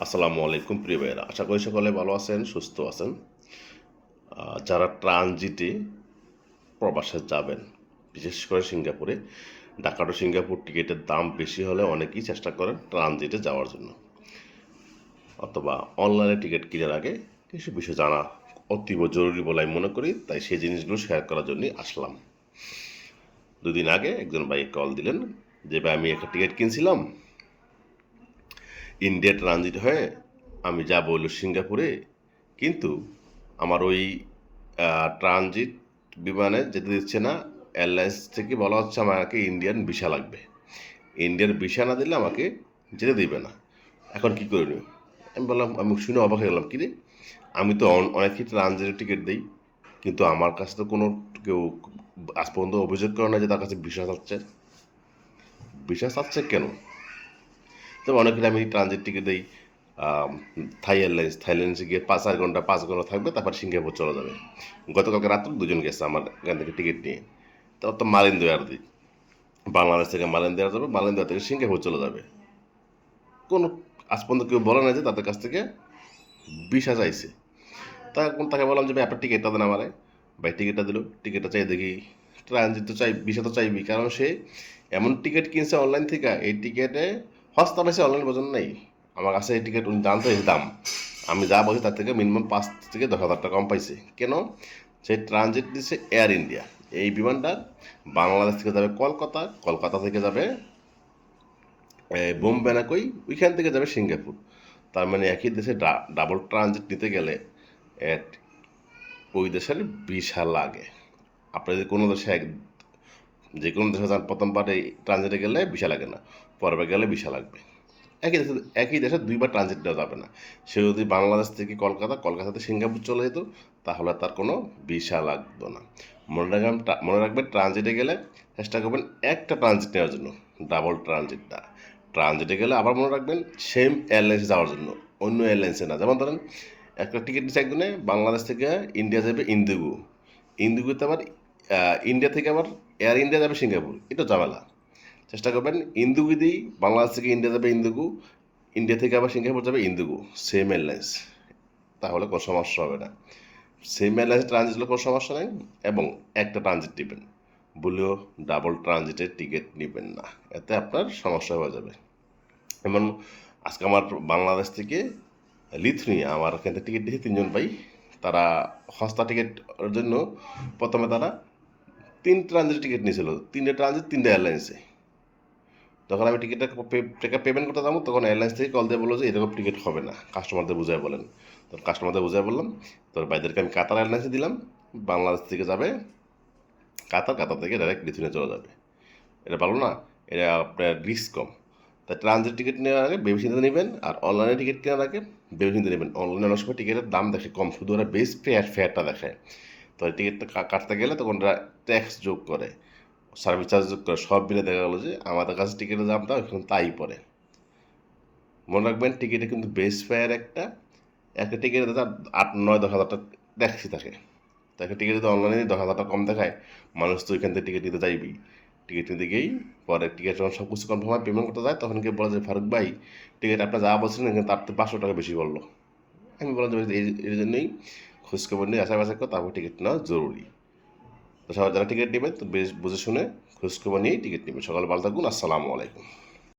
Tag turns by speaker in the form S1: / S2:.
S1: আসসালামু আলাইকুম, প্রিয় ভাইয়েরা। আশা করি সকলে ভালো আছেন, সুস্থ আছেন। যারা ট্রানজিটে প্রবাসে যাবেন, বিশেষ করে সিঙ্গাপুরে ঢাকা টু সিঙ্গাপুর টিকিটের দাম বেশি হলে অনেকেই চেষ্টা করেন ট্রানজিটে যাওয়ার জন্য। অথবা অনলাইনে টিকিট কেনার আগে কিছু বিষয় জানা অতীব জরুরি বলে আমি মনে করি, তাই সেই জিনিসগুলো শেয়ার করার জন্যই আসলাম। দুদিন আগে একজন ভাই কল দিলেন যে, ভাই, আমি একটা টিকিট কিনছিলাম। ইন্ডিয়া ট্রানজিট হয়ে আমি যাব হলো সিঙ্গাপুরে। কিন্তু আমার ওই ট্রানজিট বিমানে যেতে দিচ্ছে না। এয়ারলাইন্স থেকে বলা হচ্ছে আমাকে ইন্ডিয়ান ভিসা লাগবে। ইন্ডিয়ান ভিসা না দিলে আমাকে যেতে দিবে না। এখন কি করে আমি বললাম, আমি শুনে অবাক হয়ে গেলাম, কি রে? আমি তো অন- অনেকই ট্রানজিটের টিকিট দিই। কিন্তু আমার কাছে তো কোনো কেউ আজ পর্যন্ত অভিযোগ করে না যে তার কাছে ভিসা চাচ্ছে ভিসা চাচ্ছে কেন? তবে অনেকের আমি ট্রানজিট টিকিট দিই থাই এয়ারলাইন্স থাইল্যান্ডসে গিয়ে পাঁচ চার ঘণ্টা, পাঁচ ঘণ্টা থাকবে, তারপর সিঙ্গাপুর চলে যাবে। গতকালকে রাত্রে দুজন গেছে আমার এখান থেকে টিকিট নিয়ে। তারপর তো মালিন্দু এয়ার দিই। বাংলাদেশ থেকে মালিন্দু যাবে মালিন্দু এয়ার থেকে সিঙ্গাপুর চলে যাবে। কোনো, আজ পর্যন্ত কেউ বলে না যে তাদের কাছ থেকে ভিসা চাইছে। তা তাকে বললাম যে, ভাই, আপনার টিকিটটা দেন আমারে। ভাই টিকিটটা দিল। টিকিটটা চাই দেখি। ট্রানজিট তো চাই, ভিসা তো চাইবি কারণ সে এমন টিকিট কিনছে অনলাইন থেকে, এই টিকিটে সস্তা পাইছে অনলাইন বাজার নেই। আমার কাছে এই টিকিট উনি জানতে এই দাম। আমি যা বলছি তার থেকে মিনিমাম পাঁচ থেকে দশ হাজার টাকা কম পাইছে। কেন? সেই ট্রানজিট দিচ্ছে এয়ার ইন্ডিয়া এই বিমানটা বাংলাদেশ থেকে যাবে কলকাতা কলকাতা থেকে যাবে বোম্বে না কই, ওইখান থেকে যাবে সিঙ্গাপুর। তার মানে একই দেশে ডাবল ট্রানজিট নিতে গেলে ওই দেশের ভিসা লাগে। আপনি যদি কোনো দেশে এক যে কোনো দেশে যান প্রথমবার এই ট্রানজিটে গেলে ভিসা লাগে না পরবার গেলে ভিসা লাগবে। একই দেশে একই দেশে দুইবার ট্রানজিট দেওয়া যাবে না। সে যদি বাংলাদেশ থেকে কলকাতা, কলকাতাতে সিঙ্গাপুর চলে যেত, তাহলে তার কোনো ভিসা লাগতো না। মনে রাখবেন মনে রাখবেন ট্রানজিটে গেলে চেষ্টা করবেন একটা ট্রানজিট নেওয়ার জন্য ডাবল ট্রানজিট না ট্রানজিটে গেলে আবার মনে রাখবেন সেম এয়ারলাইন্সে যাওয়ার জন্য, অন্য এয়ারলাইন্সে না। যেমন ধরেন, একটা টিকিট নিচ্ছে একজনে বাংলাদেশ থেকে ইন্ডিয়া যাবে ইন্দিগো। ইন্দিগোতে আবার ইন্ডিয়া থেকে আবার এয়ার ইন্ডিয়া যাবে সিঙ্গাপুর এটা ঝামেলা। চেষ্টা করবেন ইন্দুগু দিই বাংলাদেশ থেকে ইন্ডিয়া যাবে ইন্দুগু ইন্ডিয়া থেকে আবার সিঙ্গাপুর যাবে ইন্দুগু সেম এয়ারলাইন্স তাহলে কোনো সমস্যা হবে না। সেম এয়ারলাইন্স ট্রানজিট হলে কোনো সমস্যা নেই, এবং একটা ট্রানজিট নেবেন। বলেও ডাবল ট্রানজিটের টিকিট নেবেন না, এতে আপনার সমস্যা হয়ে যাবে। যেমন আজকে আমার বাংলাদেশ থেকে লিথুনিয়া আমার এখান থেকে টিকিট দিয়েছে তিনজন ভাই, তারা সস্তা টিকিটের জন্য প্রথমে তারা তিন ট্রানজিট টিকিট নিয়েছিল। তিনটে ট্রানজিট তিনটে এয়ারলাইন্সে তখন আমি টিকিটটা টাকা পেমেন্ট করতে যাব, তখন এয়ারলাইন্স থেকে কল দিয়ে বলল যে, এরকম টিকিট হবে না। কাস্টমারদের বুঝাই বলেন। তো কাস্টমারদের বুঝাই বললাম, তোর ভাইদেরকে আমি কাতার এয়ারলাইন্সে দিলাম, বাংলাদেশ থেকে যাবে কাতার কাতার থেকে ডাইরেক্ট লিথুনিয়া চলে যাবে। এটা ভালো না? এটা আপনার রিস্ক কম। তাই ট্রানজিট টিকিট নেওয়ার আগে ভেবে চিন্তে নেবেন, আর অনলাইনে টিকিট কেনার আগে ভেবে চিন্তে নেবেন। অনলাইনে অনেক সময় টিকিটের দাম দেখে কম, শুধু ওরা বেস ফেয়ার ফেয়ারটা দেখায় তো কা- কাটতে গেলে তখন ট্যাক্স যোগ করে সার্ভিস চার্জ যোগ করে, সব মিলে দেখা গেলো যে আমাদের কাছে টিকিটের দামটা এখন তাই পড়ে। মনে রাখবেন টিকিটে কিন্তু বেস ফেয়ার একটা একটা টিকিটের দাদা আট, নয়, দশ হাজার টাকা ট্যাক্সি থাকে। তাকে টিকিট যদি অনলাইনে দশ হাজার টাকা কম দেখায়, মানুষ তো ওইখান থেকে টিকিট নিতে যাইবেই টিকিট নিতে গিয়েই পরে টিকিট যখন সব কিছু কনফার্ম হয় পেমেন্ট করতে যায়, তখন গিয়ে বলে যে, ফারুক ভাই টিকিট আপনার যা বলছিলেন কিন্তু তার তো পাঁচশো টাকা বেশি বলল আমি বললাম যে এই জন্যই খোঁজখবর নিয়ে আশেপাশে করে তারপর টিকিট নেওয়া জরুরি। তো সবাই যারা টিকিট নেবেন, তো বেশ বুঝে শুনে খোঁজখবর নিয়েই টিকিট নেবেন। সকাল ভালো থাকুন, আসসালামু আলাইকুম।